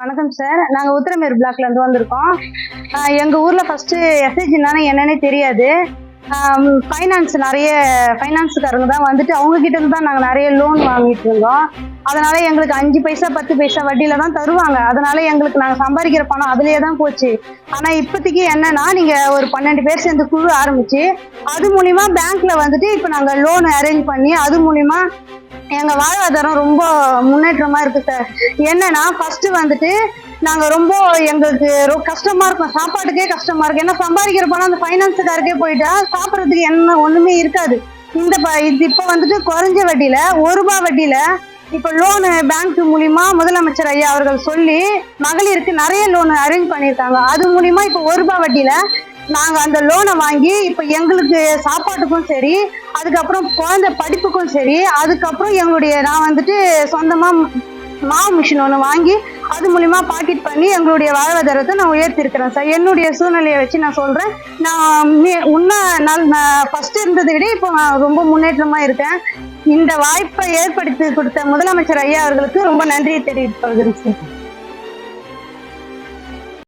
வணக்கம் சார். நாங்கள் உத்திரமேர் பிளாக்ல இருந்து வந்திருக்கோம். எங்கள் எங்க ஊர்ல ஃபர்ஸ்ட் எஸ்ஐஜினால என்னன்னே தெரியாது. ஃபைனான்ஸ் நிறைய ஃபைனான்ஸுக்காரங்க தான் வந்துட்டு அவங்க கிட்ட இருந்து தான் நாங்கள் நிறைய லோன் வாங்கிட்டு இருந்தோம். அதனால எங்களுக்கு அஞ்சு பைசா பத்து பைசா வட்டியில தான் தருவாங்க. அதனால எங்களுக்கு நாங்கள் சம்பாதிக்கிற பணம் அதுலயே தான் போச்சு. ஆனால் இப்போதைக்கு என்னன்னா நீங்க ஒரு பன்னெண்டு பேர் சேர்ந்து குழு ஆரம்பிச்சு அது மூலியமா பேங்க்ல வந்துட்டு இப்போ நாங்கள் லோன் அரேஞ்ச் பண்ணி அது மூலியமா எங்கள் வாழ்வாதாரம் ரொம்ப முன்னேற்றமாக இருக்குது சார் என்னன்னா ஃபஸ்ட்டு வந்துட்டு நாங்கள் ரொம்ப எங்களுக்கு ரொம்ப கஷ்டமாக இருக்கும். சாப்பாட்டுக்கே கஷ்டமாக இருக்கும் ஏன்னா சம்பாதிக்கிற பணம் அந்த ஃபைனான்ஸுக்காருக்கே போயிட்டா சாப்பிட்றதுக்கு என்ன ஒன்றுமே இருக்காது. இந்த ப இது இப்போ வந்துட்டு குறைஞ்ச வட்டியில் ஒரு ரூபா வட்டியில் இப்போ லோனு பேங்க் மூலியமா முதலமைச்சர் ஐயா அவர்கள் சொல்லி மகளிருக்கு நிறைய லோன் அரேஞ்ச் பண்ணியிருக்காங்க. அது மூலியமா இப்போ ஒரு ரூபாய் வட்டியில நாங்கள் அந்த லோனை வாங்கி இப்போ எங்களுக்கு சாப்பாட்டுக்கும் சரி அதுக்கப்புறம் குழந்தை படிப்புக்கும் சரி அதுக்கப்புறம் எங்களுடைய நான் வந்துட்டு சொந்தமா மாவு மிஷின் ஒன்று வாங்கி அது மூலிமா பாக்கெட் பண்ணி எங்களுடைய வாழ்வாதாரத்தை நான் உயர்த்திருக்கிறேன் சார். என்னுடைய சூழ்நிலையை வச்சு நான் சொல்கிறேன் நான் உன்ன முன்ன நாள் ஃபஸ்ட்டு இருந்ததை விட இப்போ நான் ரொம்ப முன்னேற்றமாக இருக்கேன். இந்த வாய்ப்பை ஏற்படுத்தி கொடுத்த முதலமைச்சர் ஐயா அவர்களுக்கு ரொம்ப நன்றியை தெரிவித்து கொள்கிறேன் சார்.